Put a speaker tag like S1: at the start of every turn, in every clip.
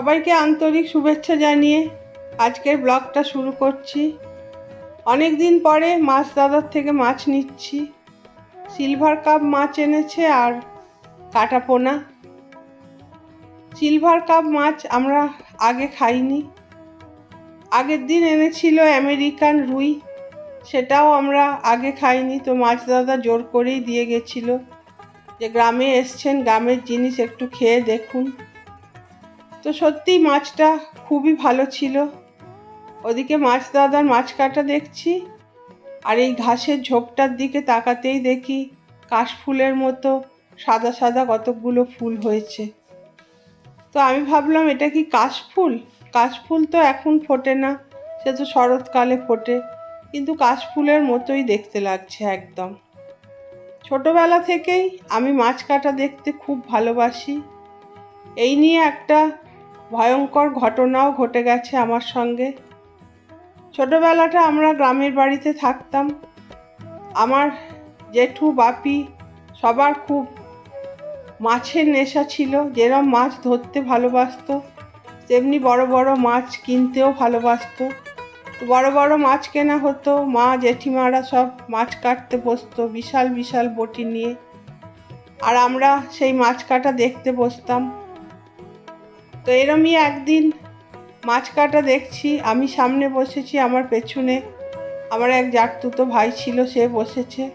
S1: সবাইকে আন্তরিক শুভেচ্ছা জানিয়ে আজকের ব্লগটা শুরু করছি। অনেক দিন পরে মাছ দাদার থেকে মাছ নিচ্ছি। সিলভার কাপ মাছ এনেছে আর কাটা পোনা। সিলভার কাপ মাছ আমরা আগে খাইনি। আগের দিন এনেছিল আমেরিকান রুই। সেটাও আমরা আগে খাইনি, তো মাছ দাদা জোর করেই দিয়ে গেছিল। যে গ্রামে এসছেন, গ্রামের জিনিস একটু খেয়ে দেখুন। তো সত্যিই মাছটা খুবই ভালো ছিল। ওদিকে মাছ দাদার মাছ কাটা দেখছি, আর এই ঘাসের ঝোপটার দিকে তাকাতেই দেখি কাশফুলের মতো সাদা সাদা কতকগুলো ফুল হয়েছে। তো আমি ভাবলাম, এটা কি কাশফুল কাশফুল তো এখন ফোটে না, সে তো শরৎকালে ফোটে, কিন্তু কাশফুলের মতোই দেখতে লাগছে একদম। ছোটবেলা থেকেই আমি মাছ কাটা দেখতে খুব ভালোবাসি। এই নিয়ে একটা ভয়ঙ্কর ঘটনাও ঘটে গেছে আমার সঙ্গে। ছোটবেলাটা আমরা গ্রামের বাড়িতে থাকতাম। আমার জেঠু, বাপি সবার খুব মাছের নেশা ছিল, যেরম মাছ ধরতে ভালোবাসতো, তেমনি বড় বড় মাছ কিনতেও ভালোবাসতো। বড় বড় মাছ কেনা হতো, মা, জেঠিমারা সব মাছ কাটতে বসতো, বিশাল বিশাল বটি নিয়ে। আর আমরা সেই মাছ কাটা দেখতে বসতাম। তো এরমই একদিন মাছ কাটা দেখছি, আমি সামনে বসেছি আমার পেছনে। আমার এক জাটতুতো ভাই ছিল, সে বসেছে।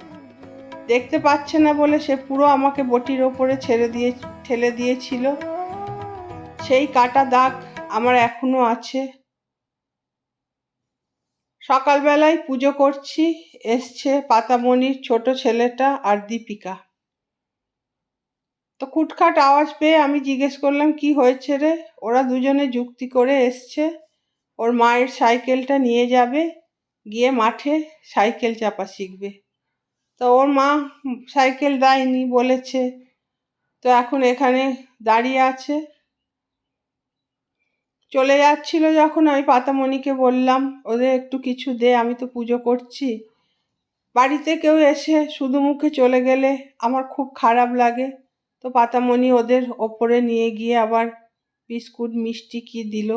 S1: দেখতে পাচ্ছে না বলে সে পুরো আমাকে বটির ওপরে ছেড়ে দিয়ে, ঠেলে দিয়েছিল। সেই কাটা দাগ আমার এখনও আছে। সকালবেলায় পুজো করছি, এসছে পাতামণির ছোট ছেলেটা আর দীপিকা। তো খুটখাট আওয়াজ পেয়ে আমি জিজ্ঞেস করলাম, কি হয়েছে রে? ওরা দুজনে যুক্তি করে এসছে। ওর মায়ের সাইকেলটা নিয়ে যাবে, গিয়ে মাঠে সাইকেল চাপা শিখবে। তো ওর মা সাইকেল দেয়নি, বলেছে, তো এখন এখানে দাঁড়িয়ে আছে। চলে যাচ্ছিল যখন, আমি পাতামণিকে বললাম, ওদের একটু কিছু দে, আমি তো পুজো করছি। বাড়িতে কেউ এসে শুধু মুখে চলে গেলে আমার খুব খারাপ লাগে। তো পাতামণি ওদের ওপরে নিয়ে গিয়ে আবার বিস্কুট, মিষ্টি কি দিল?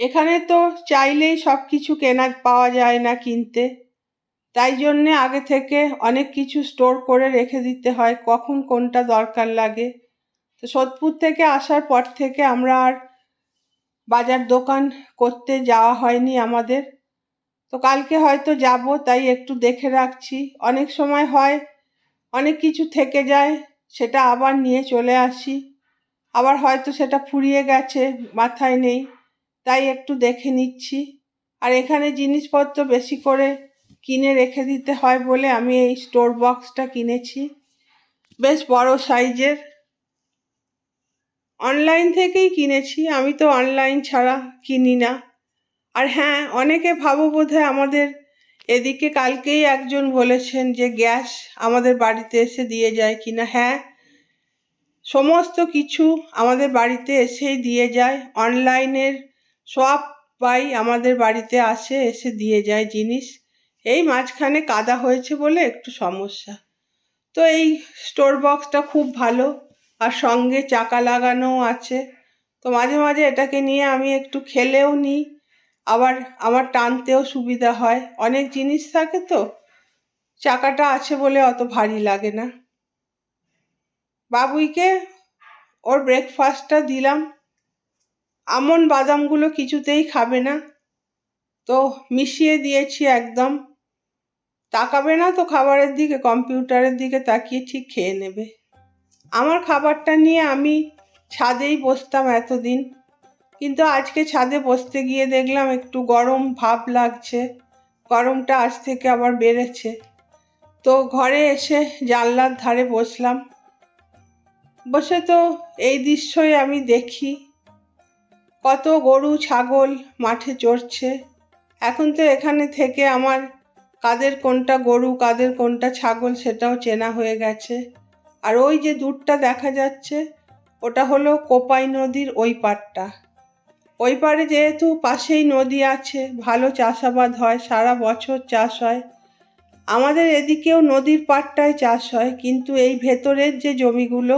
S1: এখানে তো চাইলেই সব কিছু কেনা, পাওয়া যায় না কিনতে। তাই জন্যে আগে থেকে অনেক কিছু স্টোর করে রেখে দিতে হয়, কখন কোনটা দরকার লাগে। তো সোদপুর থেকে আসার পর থেকে আমরা আর বাজার দোকান করতে যাওয়া হয়নি আমাদের। তো কালকে হয়তো যাব, তাই একটু দেখে রাখছি। অনেক সময় হয়, অনেক কিছু থেকে যায়, সেটা আবার নিয়ে চলে আসি। আবার হয়তো সেটা ফুরিয়ে গেছে, মাথায় নেই, তাই একটু দেখে নিচ্ছি। আর এখানে জিনিসপত্র বেশি করে কিনে রেখে দিতে হয় বলে আমি এই স্টোর বক্সটা কিনেছি। বেশ বড় সাইজের। অনলাইন থেকেই কিনেছি, আমি তো অনলাইন ছাড়া কিনি না। আর হ্যাঁ অনেকে ভাবো বোধহয় আমাদের এদিকে কালকেই একজন বলেছেন যে গ্যাস আমাদের বাড়িতে এসে দিয়ে যায় কিনা হ্যাঁ সমস্ত কিছু আমাদের বাড়িতে এসেই দিয়ে যায়। অনলাইনের সব পাই আমাদের বাড়িতে আসে, এসে দিয়ে যায় জিনিস। এই মাঝখানে কাদা হয়েছে বলে একটু সমস্যা। তো এই স্টোর বক্সটা খুব ভালো আর সঙ্গে চাকা লাগানোও আছে। তো মাঝে মাঝে এটাকে নিয়ে আমি একটু খেলেও নিই। আবার আমার টানতেও সুবিধা হয়। অনেক জিনিস থাকে তো, চাকাটা আছে বলে অত ভারী লাগে না। বাবুইকে ওর ব্রেকফাস্টটা দিলাম। আমন বাদামগুলো কিছুতেই খাবে না। তো মিশিয়ে দিয়েছি একদম। তাকাবে না তো খাবারের দিকে, কম্পিউটারের দিকে তাকিয়ে ঠিক খেয়ে নেবে। আমার খাবারটা নিয়ে আমি ছাদেই বসতাম এতদিন। কিন্তু আজকে ছাদে বসতে গিয়ে দেখলাম একটু গরম ভাব লাগছে। গরমটা আজ থেকে আবার বেড়েছে। তো ঘরে এসে জানলার ধারে বসলাম। বসে তো এই দৃশ্যই আমি দেখি। কত গরু, ছাগল মাঠে চড়ছে। এখন তো এখানে থেকে আমার কাদের কোনটা গরু, কাদের কোনটা ছাগল সেটাও চেনা হয়ে গেছে। আর ওই যে দূরটা দেখা যাচ্ছে, ওটা হলো কোপাই নদীর ওই পাড়টা। ওই পারে যেহেতু পাশেই নদী আছে, ভালো চাষাবাদ হয়, সারা বছর চাষ হয়। আমাদের এদিকেও নদীর পাড়টায় চাষ হয়, কিন্তু এই ভেতরের যে জমিগুলো,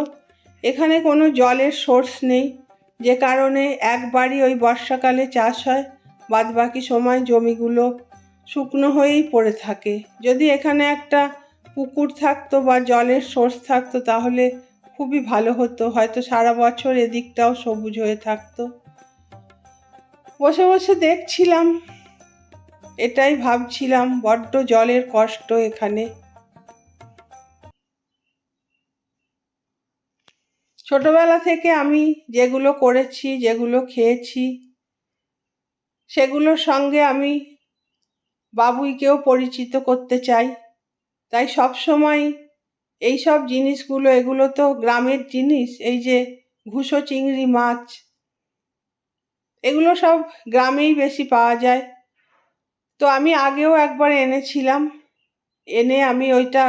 S1: এখানে কোনো জলের সোর্স নেই। যে কারণে একবারই ওই বর্ষাকালে চাষ হয় বাদ বাকি সময় জমিগুলো শুকনো হয়েই পড়ে থাকে। যদি এখানে একটা পুকুর থাকতো বা জলের সোর্স থাকতো, তাহলে খুবই ভালো হতো। হয়তো সারা বছর এদিকটাও সবুজ হয়ে থাকতো। বসে বসে দেখছিলাম। এটাই ভাবছিলাম, বড্ড জলের কষ্ট এখানে। ছোটবেলা থেকে আমি যেগুলো করেছি, যেগুলো খেয়েছি, সেগুলোর সঙ্গে আমি বাবুইকেও পরিচিত করতে চাই। তাই সব সময় এই সব জিনিসগুলো, এগুলো তো গ্রামের জিনিস, এই যে ঘুষো চিংড়ি মাছ এগুলো সব গ্রামেই বেশি পাওয়া যায়। তো আমি আগেও একবার এনেছিলাম। এনে আমি ওইটা,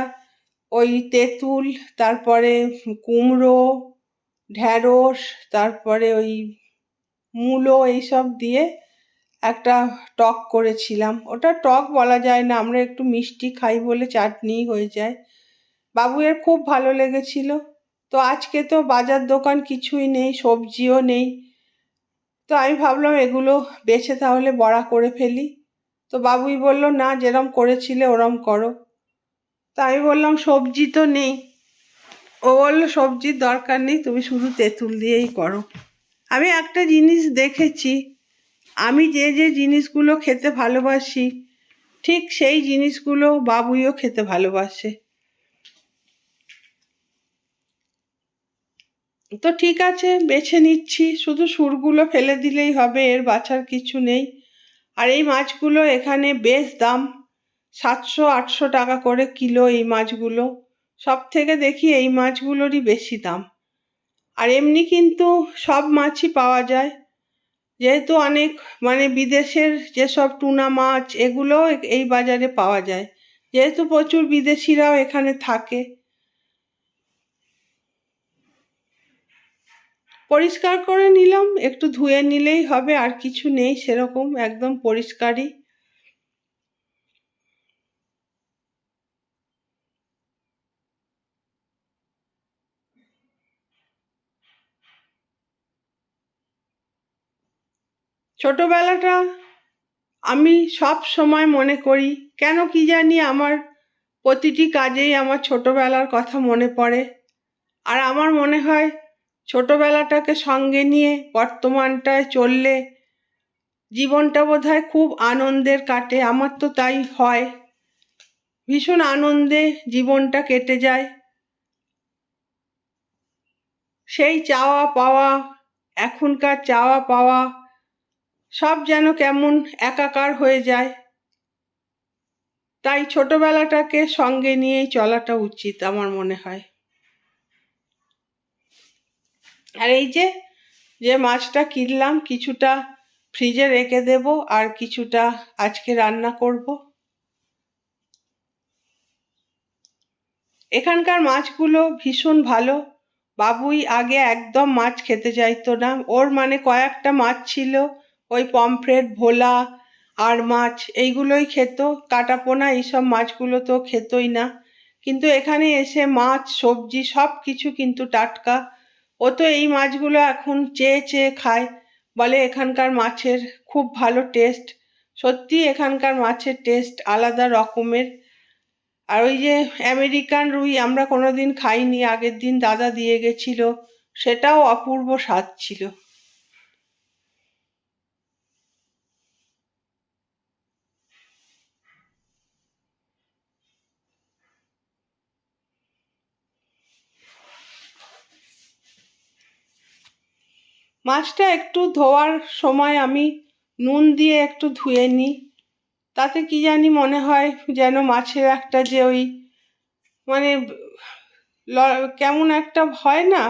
S1: ওই তেঁতুল, তারপরে কুমড়ো, ঢ্যাঁড়স, তারপরে ওই মূলো এইসব দিয়ে একটা টক করেছিলাম। ওটা টক বলা যায় না, আমরা একটু মিষ্টি খাই বলে চাটনি হয়ে যায়। বাবুয়ের খুব ভালো লেগেছিল। তো আজকে তো বাজার দোকান কিছুই নেই, সবজিও নেই। তো আমি ভাবলাম এগুলো বেছে তাহলে বড়া করে ফেলি। তো বাবুই বলল, না, যেরম করেছিলে ওরম করো। তো আমি বললাম, সবজি তো নেই। ও বলল, সবজির দরকার নেই, তুমি শুধু তেঁতুল দিয়েই করো। আমি একটা জিনিস দেখেছি, আমি যে যে জিনিসগুলো খেতে ভালোবাসি, ঠিক সেই জিনিসগুলো বাবুইও খেতে ভালোবাসে। তো ঠিক আছে, বেছে নিচ্ছি। শুধু সুরগুলো ফেলে দিলেই হবে, এর বাছার কিছু নেই। আর এই মাছগুলো এখানে বেশ দাম। সাতশো, আটশো টাকা করে কিলো এই মাছগুলো। সব থেকে দেখি এই মাছগুলোরই বেশি দাম। আর এমনি কিন্তু সব মাছই পাওয়া যায়। যেহেতু অনেক মানে বিদেশের যেসব টুনা মাছ, এগুলোও এই বাজারে পাওয়া যায়। যেহেতু প্রচুর বিদেশিরাও এখানে থাকে। পরিষ্কার করে নিলাম, একটু ধুয়ে নিলেই হবে, আর কিছু নেই, সেরকম একদম পরিষ্কারই। ছোটবেলাটা আমি সব সময় মনে করি, কেন কি জানি আমার প্রতিটি কাজেই আমার ছোটবেলার কথা মনে পড়ে। আর আমার মনে হয় ছোটবেলাটাকে সঙ্গে নিয়ে বর্তমানটায় চললে জীবনটা বোধহয় খুব আনন্দের কাটে, আমার তো তাই হয়। ভীষণ আনন্দে জীবনটা কেটে যায়। সেই চাওয়া পাওয়া, এখনকার চাওয়া পাওয়া, সব যেন কেমন একাকার হয়ে যায়। তাই ছোটবেলাটাকে সঙ্গে নিয়েই চলাটা উচিত আমার মনে হয়। আর এই যে যে মাছটা কিনলাম, কিছুটা ফ্রিজে রেখে দেব আর কিছুটা আজকে রান্না করব। এখানকার মাছগুলো ভীষণ ভালো। বাবুই আগে একদম মাছ খেতে চাইতো না। ওর মানে কয়েকটা মাছ ছিল, ওই পমফ্রেট, ভোলা, আর মাছ এইগুলোই খেত। কাটাপোনা এইসব মাছগুলো তো খেতই না। কিন্তু এখানে এসে মাছ, সবজি সব কিছু কিন্তু টাটকা। ও তো এই মাছগুলো এখন চেয়ে চেয়ে খায়। বলে এখানকার মাছের খুব ভালো টেস্ট সত্যি এখানকার মাছের টেস্ট আলাদা রকমের। আর ওই যে আমেরিকান রুই আমরা কোনোদিন খাইনি, আগের দিন দাদা দিয়ে গেছিল, সেটাও অপূর্ব স্বাদ ছিল। মাছটা একটু ধোয়ার সময় আমি নুন দিয়ে একটু ধুয়ে নিই। তাতে কি জানি মনে হয় যেন মাছের একটা যে ওই মানে কেমন একটা হয় না,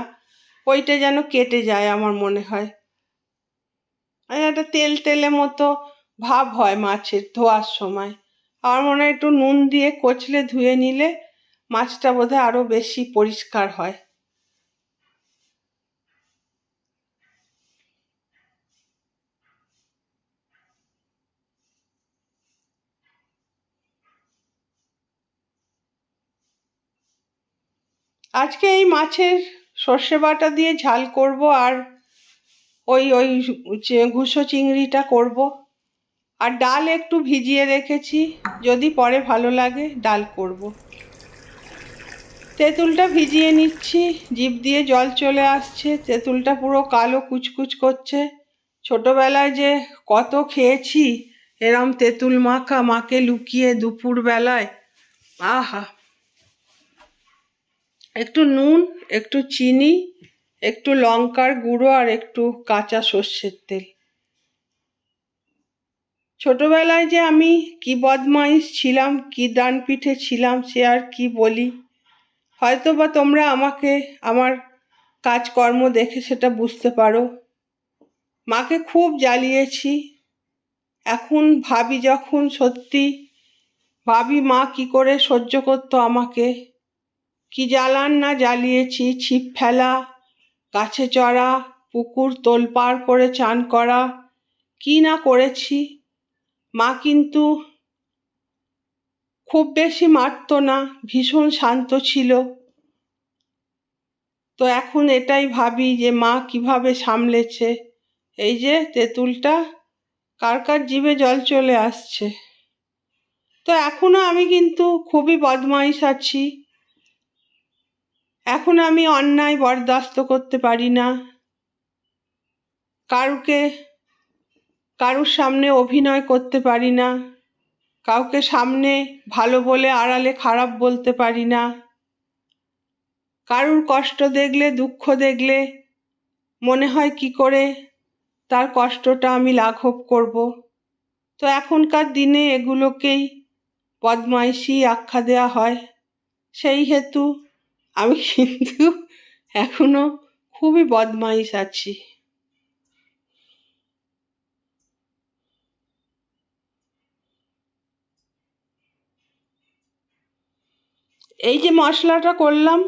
S1: ওইটা যেন কেটে যায় আমার মনে হয়। একটা তেল তেলে মতো ভাব হয় মাছের ধোয়ার সময়। আমার মনে হয় একটু নুন দিয়ে কচলে ধুয়ে নিলে মাছটা বোধহয় আরও বেশি পরিষ্কার হয়। আজকে এই মাছের সর্ষে বাটা দিয়ে ঝাল করব আর ওই ওই ঘুষো চিংড়িটা করব। আর ডাল একটু ভিজিয়ে রেখেছি, যদি পরে ভালো লাগে ডাল করব। তেঁতুলটা ভিজিয়ে নিচ্ছি, জিভ দিয়ে জল চলে আসছে, তেঁতুলটা পুরো কালো কুচকুচ করছে। ছোটোবেলায় যে কত খেয়েছি, এরম তেঁতুল মাখা মাকে লুকিয়ে দুপুর বেলায় আহা! একটু নুন, একটু চিনি, একটু লঙ্কার গুঁড়ো আর একটু কাঁচা সর্ষের তেল। ছোটবেলায় যে আমি কি বদমাইশ ছিলাম, কি ডান পিঠে ছিলাম, সে আর কি বলি? হয়তো বা তোমরা আমাকে, আমার কাজকর্ম দেখে সেটা বুঝতে পারো। মাকে খুব জ্বালিয়েছি। এখন ভাবি যখন সত্যি, ভাবি মা কি করে সহ্য করতো আমাকে কি জ্বালান না জ্বালিয়েছি, ছিপ ফেলা, গাছে চড়া, পুকুর তোলপাড় করে চান করা, কি না করেছি? মা কিন্তু খুব বেশি মারতো না, ভীষণ শান্ত ছিল। তো এখন এটাই ভাবি যে মা কীভাবে সামলেছে? এই যে তেঁতুলটা, কার কার জিভে জল চলে আসছে? তো এখনও আমি কিন্তু খুবই বদমাইশ আছি। এখন আমি অন্যায় বরদাস্ত করতে পারি না। কারুকে, কারুর সামনে অভিনয় করতে পারি না। কাউকে সামনে ভালো বলে আড়ালে খারাপ বলতে পারি না। কারুর কষ্ট দেখলে, দুঃখ দেখলে মনে হয় কি করে? তার কষ্টটা আমি লাঘব করব। তো এখনকার দিনে এগুলোকেই বদমাইশি আখ্যা দেওয়া হয়। সেই হেতু আমি কিন্তু এখনও খুবই বদমাইশ আছি। এই যে মশলাটা করলাম,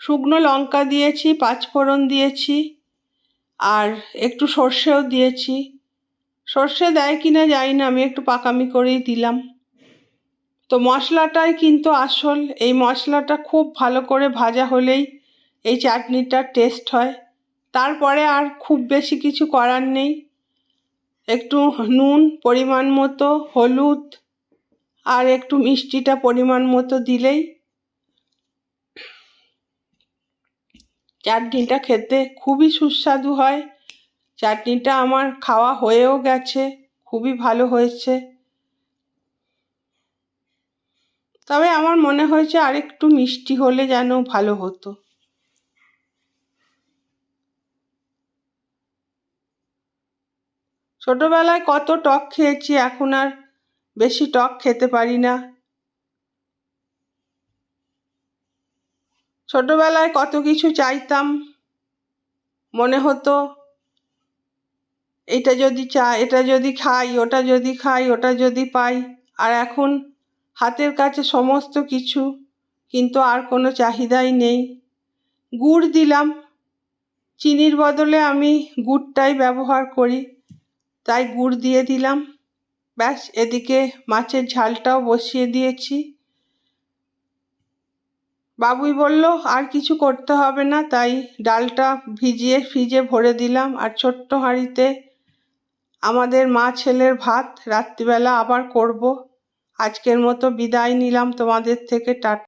S1: শুকনো লঙ্কা দিয়েছি, পাঁচফোড়ন দিয়েছি, আর একটু সর্ষেও দিয়েছি। সর্ষে দেয় কিনা জানি না, আমি একটু পাকামি করেই দিলাম। তো মশলাটাই কিন্তু আসল। এই মশলাটা খুব ভালো করে ভাজা হলেই এই চাটনিটার টেস্ট হয়। তারপরে আর খুব বেশি কিছু করার নেই। একটু নুন পরিমাণ মতো, হলুদ আর একটু মিষ্টিটা পরিমাণ মতো দিলেই চাটনিটা খেতে খুবই সুস্বাদু হয়। চাটনিটা আমার খাওয়া হয়েও গেছে, খুবই ভালো হয়েছে। তবে আমার মনে হয়েছে আরেকটু মিষ্টি হলে যেন ভালো হতো। ছোটবেলায় কত টক খেয়েছি, এখন আর বেশি টক খেতে পারি না। ছোটবেলায় কত কিছু চাইতাম, মনে হতো এটা যদি চা, এটা যদি খাই, ওটা যদি খাই, ওটা যদি পাই। আর এখন হাতের কাছে সমস্ত কিছু, কিন্তু আর কোনো চাহিদাই নেই। গুড় দিলাম। চিনির বদলে আমি গুড়টাই ব্যবহার করি, তাই গুড় দিয়ে দিলাম। ব্যাস, এদিকে মাছের ঝালটাও বসিয়ে দিয়েছি। বাবুই বলল, আর কিছু করতে হবে না। তাই ডালটা ভিজিয়ে ফ্রিজে ভরে দিলাম। আর ছোট্ট হাঁড়িতে আমাদের মা ছেলের ভাত রাত্রিবেলা আবার করব। আজকের মতো বিদায় নিলাম তোমাদের থেকে টাটা।